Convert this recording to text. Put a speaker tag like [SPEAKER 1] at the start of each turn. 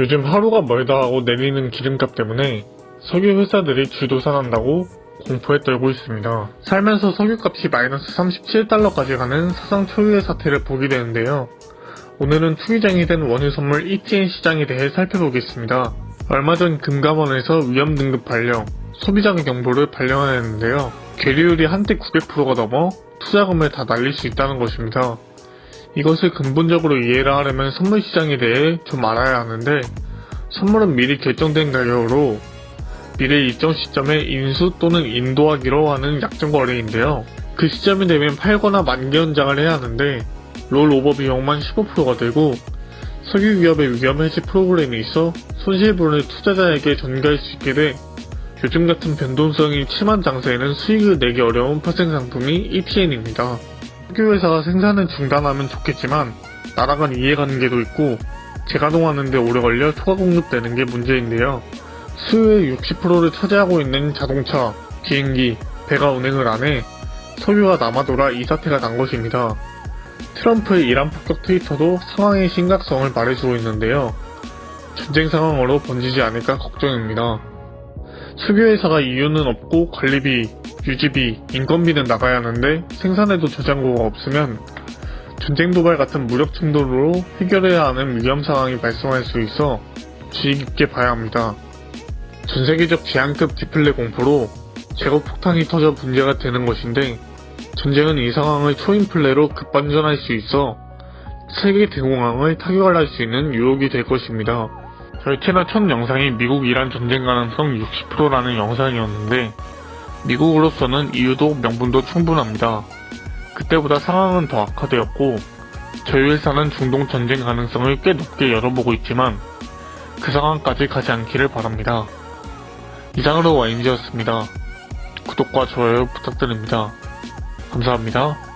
[SPEAKER 1] 요즘 하루가 멀다 하고 내리는 기름값 때문에 석유 회사들이 주도산한다고 공포에 떨고 있습니다. 살면서 석유값이 마이너스 37달러까지 가는 사상 초유의 사태를 보게 되는데요. 오늘은 투기장이 된 원유 선물 ETN 시장에 대해 살펴보겠습니다. 얼마 전 금감원에서 위험 등급 발령, 소비자 경보를 발령하였는데요. 계류율이 한때 900%가 넘어 투자금을 다 날릴 수 있다는 것입니다. 이것을 근본적으로 이해를 하려면 선물 시장에 대해 좀 알아야 하는데 선물은 미리 결정된 가격으로 미래 일정 시점에 인수 또는 인도하기로 하는 약정 거래인데요. 그 시점이 되면 팔거나 만기 연장을 해야 하는데 롤오버 비용만 15%가 되고 석유 기업의 위험 해지 프로그램이 있어 손실분을 투자자에게 전가할 수 있게 돼 요즘 같은 변동성이 심한 장세에는 수익을 내기 어려운 파생 상품이 ETN입니다. 석유회사가 생산을 중단하면 좋겠지만 나라간 이해가는 게도 있고 재가동하는데 오래 걸려 초과 공급되는 게 문제인데요. 수요의 60%를 차지하고 있는 자동차, 비행기, 배가 운행을 안 해 석유가 남아돌아 이 사태가 난 것입니다. 트럼프의 이란 폭격 트위터도 상황의 심각성을 말해주고 있는데요. 전쟁 상황으로 번지지 않을까 걱정입니다. 석유회사가 이유는 없고 관리비, 유지비, 인건비는 나가야 하는데 생산에도 저장고가 없으면 전쟁 도발 같은 무력 충돌로 해결해야 하는 위험 상황이 발생할 수 있어 주의 깊게 봐야 합니다. 전 세계적 제한급 디플레 공포로 제거 폭탄이 터져 문제가 되는 것인데 전쟁은 이 상황을 초인플레로 급반전할 수 있어 세계 대공황을 타격할 수 있는 유혹이 될 것입니다. 저희 채널 첫 영상이 미국 이란 전쟁 가능성 60%라는 영상이었는데 미국으로서는 이유도 명분도 충분합니다. 그때보다 상황은 더 악화되었고 저희 회사는 중동 전쟁 가능성을 꽤 높게 열어보고 있지만 그 상황까지 가지 않기를 바랍니다. 이상으로 와인지였습니다. 구독과 좋아요 부탁드립니다. 감사합니다.